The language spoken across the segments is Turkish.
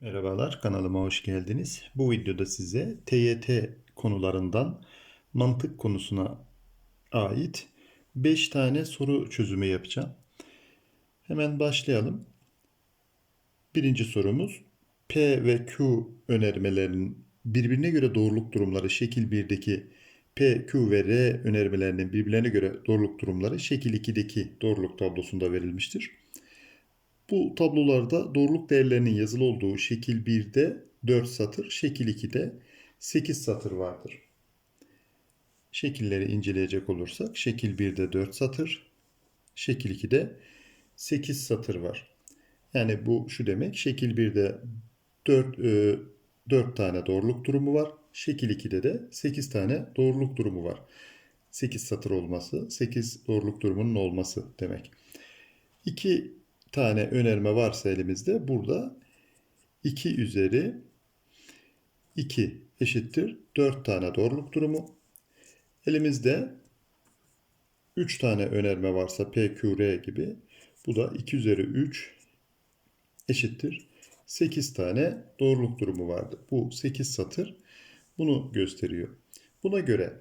Merhabalar, kanalıma hoş geldiniz. Bu videoda size TYT konularından mantık konusuna ait 5 tane soru çözümü yapacağım. Hemen başlayalım. Birinci sorumuz P ve Q önermelerinin birbirine göre doğruluk durumları şekil 1'deki P, Q ve R önermelerinin birbirlerine göre doğruluk durumları şekil 2'deki doğruluk tablosunda verilmiştir. Bu tablolarda doğruluk değerlerinin yazılı olduğu şekil 1'de 4 satır, şekil 2'de 8 satır vardır. Şekilleri inceleyecek olursak şekil 1'de 4 satır, şekil 2'de 8 satır var. Yani bu şu demek şekil 1'de 4, e, 4 tane doğruluk durumu var. Şekil 2'de de 8 tane doğruluk durumu var. 8 satır olması, 8 doğruluk durumunun olması demek. 2 tane önerme varsa elimizde burada 2 üzeri 2 eşittir 4 tane doğruluk durumu. Elimizde 3 tane önerme varsa P, Q, R gibi bu da 2 üzeri 3 eşittir 8 tane doğruluk durumu vardı. Bu 8 satır bunu gösteriyor. Buna göre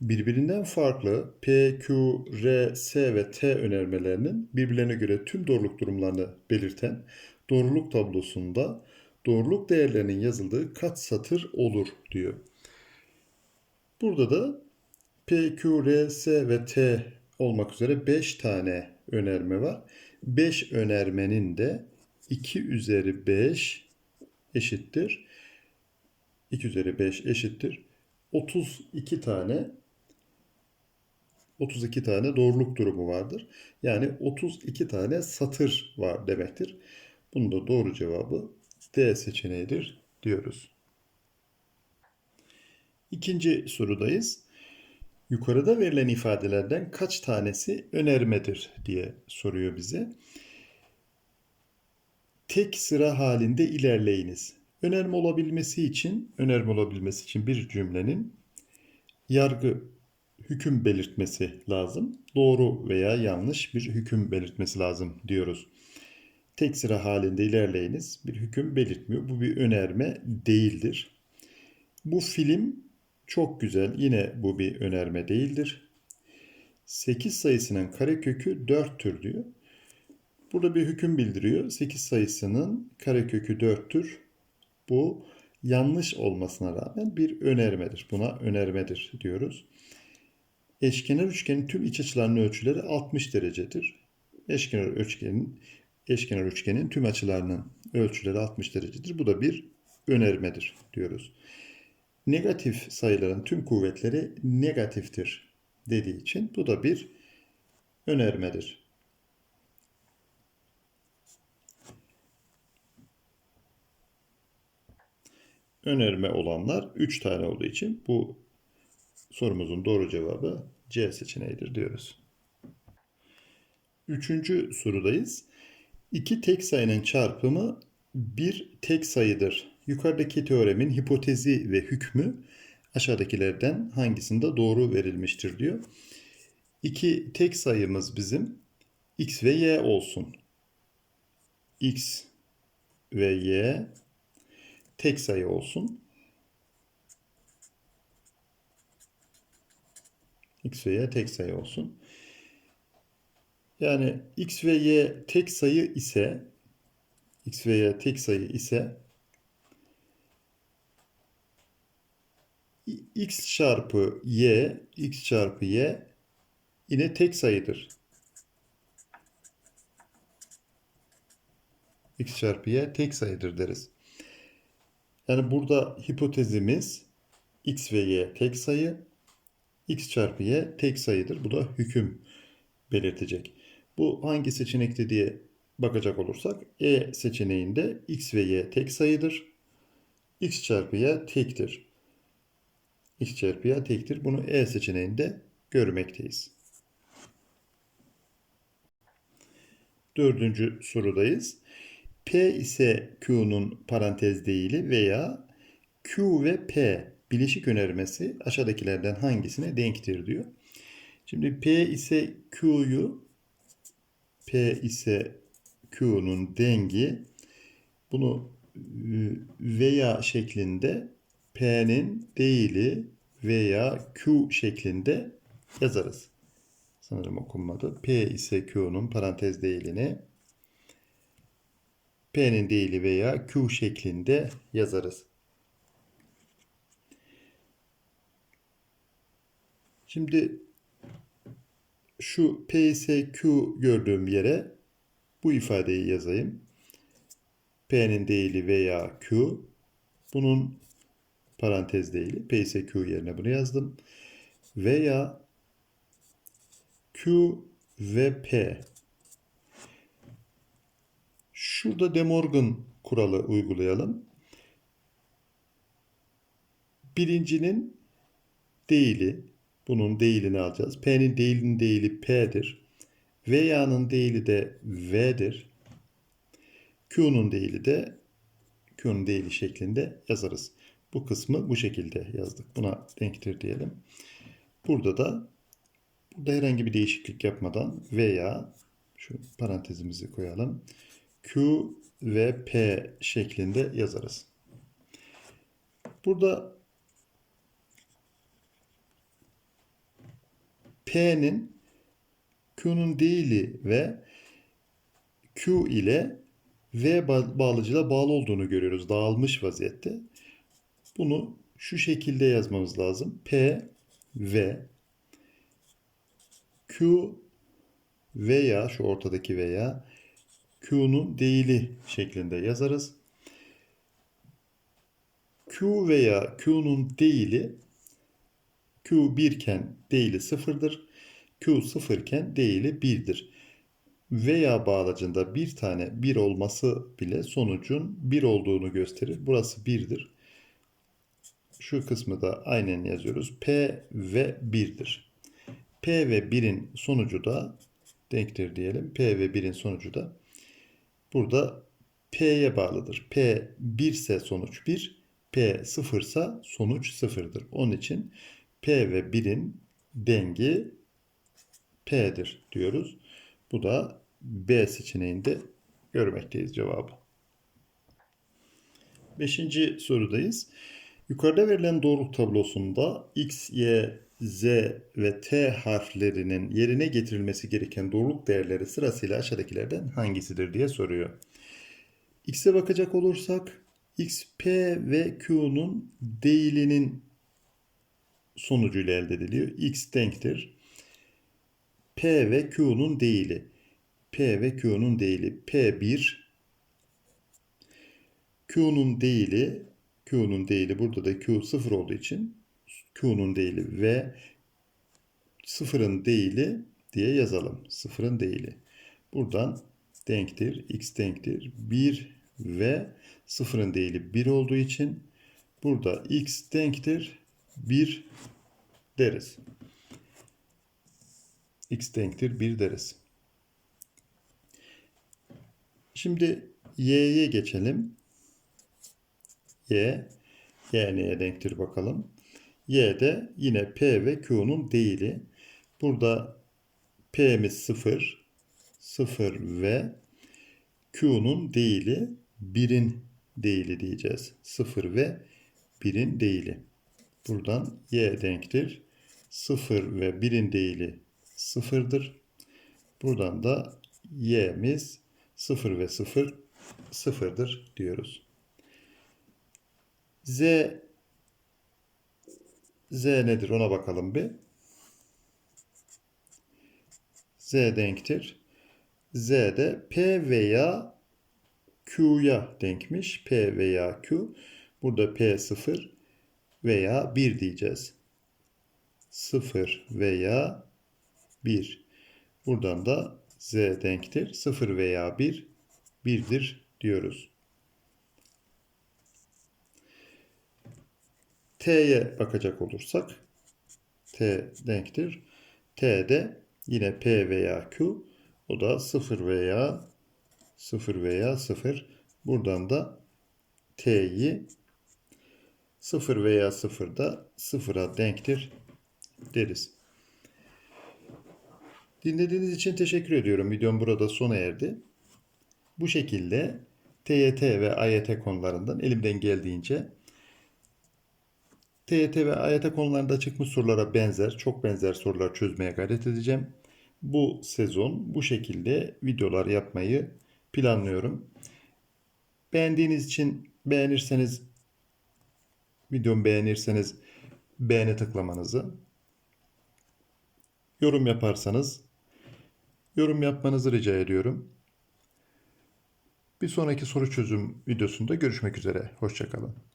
birbirinden farklı P, Q, R, S ve T önermelerinin birbirlerine göre tüm doğruluk durumlarını belirten doğruluk tablosunda doğruluk değerlerinin yazıldığı kaç satır olur diyor. Burada da P, Q, R, S ve T olmak üzere 5 tane önerme var. 5 önermenin de 2 üzeri 5 eşittir. 2 üzeri 5 eşittir. 32 tane 32 tane doğruluk durumu vardır. Yani 32 tane satır var demektir. Bunun da doğru cevabı D seçeneğidir diyoruz. İkinci sorudayız. Yukarıda verilen ifadelerden kaç tanesi önermedir diye soruyor bize. Tek sıra halinde ilerleyiniz. Önerme olabilmesi için, önerme olabilmesi için bir cümlenin yargı hüküm belirtmesi lazım. Doğru veya yanlış bir hüküm belirtmesi lazım diyoruz. Tek sıra halinde ilerleyiniz bir hüküm belirtmiyor. Bu bir önerme değildir. Bu film çok güzel. Yine bu bir önerme değildir. 8 sayısının karekökü 4'tür diyor. Burada bir hüküm bildiriyor. 8 sayısının karekökü 4'tür. Bu yanlış olmasına rağmen bir önermedir. Buna önermedir diyoruz. Eşkenar üçgenin tüm iç açılarının ölçüleri 60 derecedir. Eşkenar üçgenin eşkenar üçgenin tüm açılarının ölçüleri 60 derecedir. Bu da bir önermedir diyoruz. Negatif sayıların tüm kuvvetleri negatiftir dediği için bu da bir önermedir. Önerme olanlar 3 tane olduğu için bu sorumuzun doğru cevabı C seçeneğidir diyoruz. Üçüncü sorudayız. İki tek sayının çarpımı bir tek sayıdır. Yukarıdaki teoremin hipotezi ve hükmü aşağıdakilerden hangisinde doğru verilmiştir diyor. İki tek sayımız bizim x ve y olsun. x ve y tek sayı olsun. X ve y tek sayı olsun. Yani x ve y tek sayı ise x ve y tek sayı ise x çarpı y x çarpı y yine tek sayıdır. x çarpı y tek sayıdır deriz. Yani burada hipotezimiz x ve y tek sayı, x çarpı y tek sayıdır. Bu da hüküm belirtecek. Bu hangi seçenekte diye bakacak olursak E seçeneğinde x ve y tek sayıdır. x çarpı y tektir. x çarpı y tektir. Bunu E seçeneğinde görmekteyiz. Dördüncü sorudayız. P ise Q'nun parantez değili veya Q ve P bileşik önermesi aşağıdakilerden hangisine denktir diyor. Şimdi P ise Q'yu P ise Q'nun dengi bunu veya şeklinde P'nin değili veya Q şeklinde yazarız. Sanırım okunmadı. P ise Q'nun parantez değilini P'nin değili veya Q şeklinde yazarız. Şimdi şu P ise Q gördüğüm yere bu ifadeyi yazayım. P'nin değili veya Q. Bunun parantez değili. P ise Q yerine bunu yazdım. Veya Q ve P. Şurada De Morgan kuralı uygulayalım. Birincinin değili, bunun değilini alacağız. P'nin değilinin değili P'dir. Veya'nın değili de V'dir. Q'nun değili de Q'nun değili şeklinde yazarız. Bu kısmı bu şekilde yazdık. Buna denktir diyelim. Burada da burada herhangi bir değişiklik yapmadan veya şu parantezimizi koyalım. Q ve P şeklinde yazarız. Burada P'nin Q'nun değili ve Q ile V bağlıcıyla bağlı olduğunu görüyoruz. Dağılmış vaziyette. Bunu şu şekilde yazmamız lazım. P V Q veya şu ortadaki veya Q'nun değili şeklinde yazarız. Q veya Q'nun değili Q 1 iken değili sıfırdır. Q sıfır iken değili 1'dir. Veya bağlacında bir tane 1 olması bile sonucun 1 olduğunu gösterir. Burası 1'dir. Şu kısmı da aynen yazıyoruz. P ve 1'dir. P ve 1'in sonucu da denktir diyelim. P ve 1'in sonucu da burada P'ye bağlıdır. P 1 ise sonuç 1, P 0 ise sonuç 0'dır. Onun için P ve 1'in dengi P'dir diyoruz. Bu da B seçeneğinde görmekteyiz cevabı. Beşinci sorudayız. Yukarıda verilen doğruluk tablosunda X, Y, Z ve T harflerinin yerine getirilmesi gereken doğruluk değerleri sırasıyla aşağıdakilerden hangisidir diye soruyor. X'e bakacak olursak X, P ve Q'nun değilinin sonucuyla elde ediliyor. X denktir. P ve Q'nun değili. P ve Q'nun değili. P1 Q'nun değili Q'nun değili burada da Q sıfır olduğu için Q'nun değili ve sıfırın değili diye yazalım. Sıfırın değili. Buradan denktir. X denktir. 1 ve sıfırın değili 1 olduğu için burada X denktir. 1 deriz. X denktir 1 deriz. Şimdi Y'ye geçelim. Y. Y neye denktir bakalım. Y de yine P ve Q'nun değili. Burada P'miz 0. 0 ve Q'nun değili 1'in değili diyeceğiz. 0 ve 1'in değili. Buradan Y denktir. 0 ve 1'in değili 0'dır. Buradan da Y'miz 0 ve 0 sıfırdır diyoruz. Z Z nedir ona bakalım bir. Z denktir. Z de P veya Q'ya denkmiş. P veya Q. Burada P 0 veya 1 diyeceğiz. 0 veya 1. Buradan da Z denktir. 0 veya 1 1'dir diyoruz. T'ye bakacak olursak T denktir. T de yine P veya Q o da 0 veya 0 veya 0. Buradan da T'yi 0 veya 0 da 0'a denktir deriz. Dinlediğiniz için teşekkür ediyorum. Videom burada sona erdi. Bu şekilde TYT ve AYT konularından elimden geldiğince TYT ve AYT konularında çıkmış sorulara benzer, çok benzer sorular çözmeye gayret edeceğim. Bu sezon bu şekilde videolar yapmayı planlıyorum. Beğendiğiniz için beğenirseniz videomu beğenirseniz beğene tıklamanızı yorum yaparsanız yorum yapmanızı rica ediyorum. Bir sonraki soru çözüm videosunda görüşmek üzere. Hoşçakalın.